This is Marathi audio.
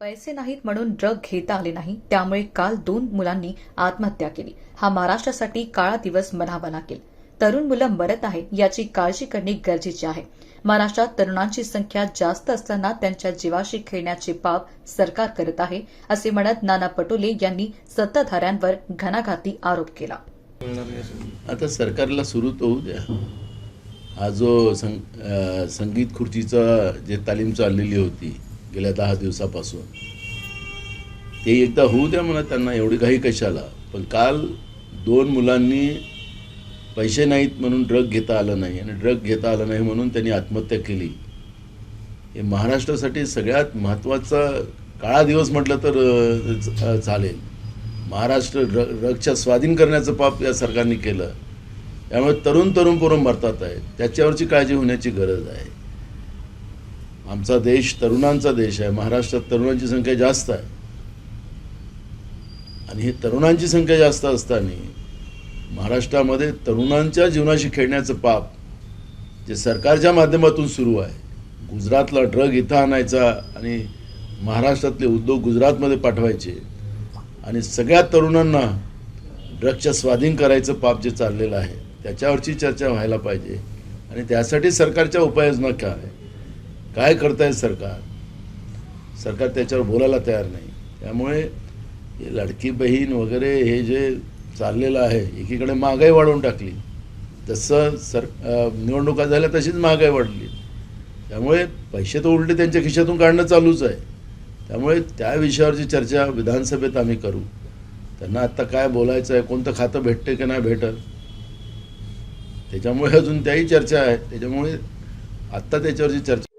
पैसे नाहीत म्हणून ड्रग घेता आले नाही त्यामुळे काल दोन मुलांनी आत्महत्या केली. हा महाराष्ट्रासाठी काळा दिवस म्हणावा लागेल. तरुण मुलं मरत आहेत याची काळजी करणे गरजेचे आहे. महाराष्ट्रात तरुणांची संख्या जास्त असताना त्यांच्या जीवाशी खेळण्याचे पाप सरकार करत आहे असे म्हणत नाना पटोले यांनी सत्ताधाऱ्यांवर घणाघाती आरोप केला. आता सरकारला सुरू होऊ द्या हा जो संगीत खुर्चीचा जे तालीम चाललेली होती गेल्या दहा दिवसापासून. ते एकदा होऊ द्या म्हणा त्यांना एवढी काही कशाला? पण काल दोन मुलांनी पैसे नाहीत म्हणून ड्रग घेता आलं नाही आणि ड्रग घेता आलं नाही म्हणून त्यांनी आत्महत्या केली. हे महाराष्ट्रासाठी सगळ्यात महत्त्वाचा काळा दिवस म्हटलं तर चालेल. महाराष्ट्र ड्रग ड्रगच्या स्वाधीन करण्याचं पाप या सरकारने केलं. त्यामुळे तरुण तरुण पोरं मरतात आहेत. त्याच्यावरची काळजी होण्याची गरज आहे. आमचा देश तरुणांचा देश आहे. महाराष्ट्रात तरुणांची संख्या जास्त आहे. आणि हे तरुणांची संख्या जास्त असताना महाराष्ट्रामध्ये तरुणांच्या जीवनाशी खेळण्याचं पाप जे सरकारच्या माध्यमातून सुरू आहे. गुजरातला ड्रग इथं आणायचा आणि महाराष्ट्रातले उद्योग गुजरातमध्ये पाठवायचे आणि सगळ्या तरुणांना ड्रगच्या स्वाधीन करायचं पाप जे चाललेलं आहे त्याच्यावरची चर्चा व्हायला पाहिजे. आणि त्यासाठी सरकारच्या उपाययोजना काय? काय करताय सरकार? सरकार त्याच्यावर बोलायला तयार नाही. त्यामुळे लडकी बहीण वगैरे हे जे चाललेलं आहे एकीकडे महागाई वाढवून टाकली. जसं सर निवडणुका झाल्या तशीच महागाई वाढली. त्यामुळे पैसे तर उलटे त्यांच्या खिशातून काढणं चालूच आहे. त्यामुळे त्या विषयावरची चर्चा विधानसभेत आम्ही करू. त्यांना आत्ता काय बोलायचं आहे कोणतं खातं भेटतं की नाही भेटत? त्याच्यामुळे अजून त्याही चर्चा आहे. त्याच्यामुळे आत्ता त्याच्यावरची चर्चा